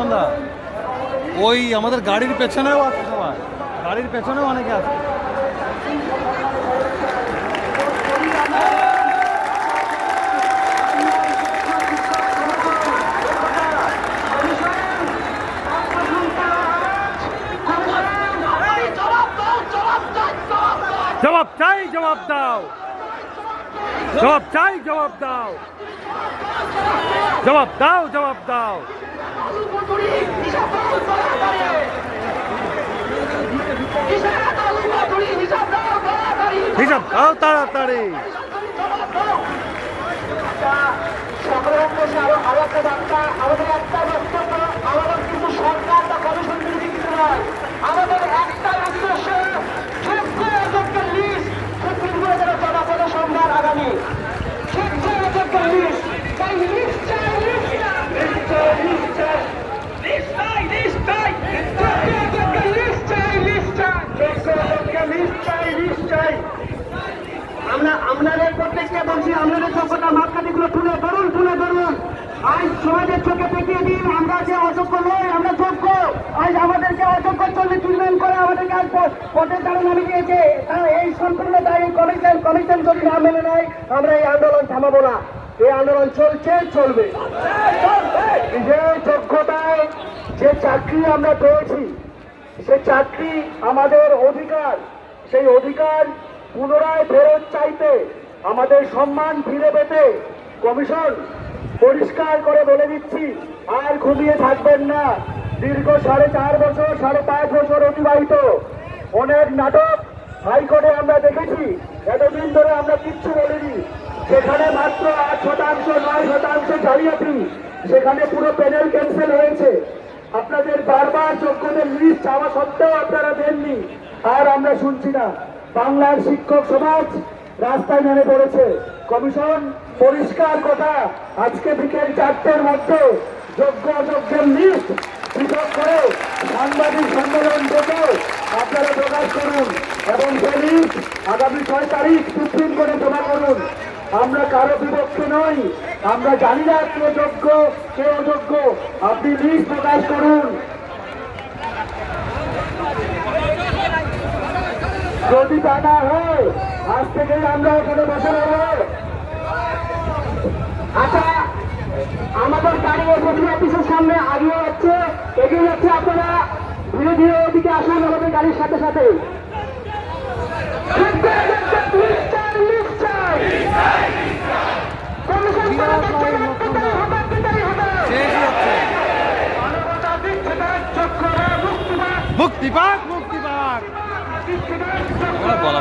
লক্ষণদা ওই আমাদের গাড়ির পেছনেও আছে সবাই। গাড়ির পেছনেও অনেকে আছে। জবাব চাই, জবাব দাও। জবাব চাই, জবাব দাও। জবাব দাও জবাব দাও। হিসাব দাও তাড়াতাড়ি। সকলের আরও আরও একটা আমাদের একটা বক্তব্য আমাদের কিন্তু সরকার বা কমিশন বিরোধী কিছু নয় আমাদের একটা উদ্দেশ্য যোগ্য অযোগ্যের লিস্ট সুপ্রিম কোর্টে যেন জমা করে সোমবার আগামী যোগ্য অযোগ্যের লিস্ট তাই লিস্ট চাই লিস্ট চাই লিস্ট চাই লিস্ট চাই লিস্ট চাই যোগ্য অযোগ্যের লিস্ট চাই লিস্ট চাই যোগ্য অযোগ্যের লিস্ট চাই লিস্ট চাই আমরা আপনাদের প্রত্যেককে বলছি আপনাদের যোগ্যতা মাপকাঠিগুলো তুলে ধরুন তুলে ধরুন আজ সমাজের চোখে দেখিয়ে দিন, আমরা যে অযোগ্য নই, আমরা যোগ্য। আজ আমাদেরকে অযোগ্য চল্লিশ ট্রিটমেন্ট করে আমাদেরকে আজ প- পথের দ্বারা নামিয়ে দিয়েছে তারা এই সম্পূর্ণ দায়ী কমিশন কমিশন যদি না মেনে নেয়, আমরা এই আন্দোলন থামাবো না। এই আন্দোলন চলছে, চলবে। যে যোগ্যতায় যে চাকরি আমরা পেয়েছি, সে চাকরি আমাদের অধিকার। সেই অধিকার পুনরায় ফেরত চাইতে আমাদের সম্মান ফিরে পেতে কমিশন পরিষ্কার করে বলে দিচ্ছি, আর ঘুমিয়ে থাকবেন না। দীর্ঘ সাড়ে চার বছর, সাড়ে পাঁচ বছর অতিবাহিত। অনেক নাটক হাইকোর্টে আমরা দেখেছি, এতদিন ধরে আমরা কিচ্ছু বলিনি। সেখানে মাত্র আট শতাংশ, নয় শতাংশ জালিয়াতি, সেখানে পুরো প্যানেল ক্যান্সেল হয়েছে। আপনাদের বারবার যোগ্যদের লিস্ট চাওয়া সত্ত্বেও আপনারা দেননি, আর আমরা শুনছি না। বাংলার শিক্ষক সমাজ রাস্তায় নেমে পড়েছে। কমিশন পরিষ্কার কথা, আজকে বিকেল চারটের মধ্যে যোগ্য অযোগ্যের লিস্ট পৃথক করে সাংবাদিক সম্মেলন ডেকে আপনারা প্রকাশ করুন এবং সেই লিস্ট আগামী ছয় তারিখ সুপ্রিম কোর্টে জমা করুন। আমরা কারও বিপক্ষে নই, আমরা জানি না কে যোগ্য, কে অযোগ্য। আপনি লিস্ট প্রকাশ করুন। যদি তা না হয়, আজ থেকে আমরা এখানে বসে রব আচ্ছা আমাদের গাড়ি এসএসবি অফিসের সামনে আগিয়ে যাচ্ছে এগিয়ে যাচ্ছে আপনারা। ধীরে ধীরে এদিকে আসুন আমাদের গাড়ির সাথে সাথে। মুক্তি পাক, মুক্তি পাক। মুক্তি পাক না, বলা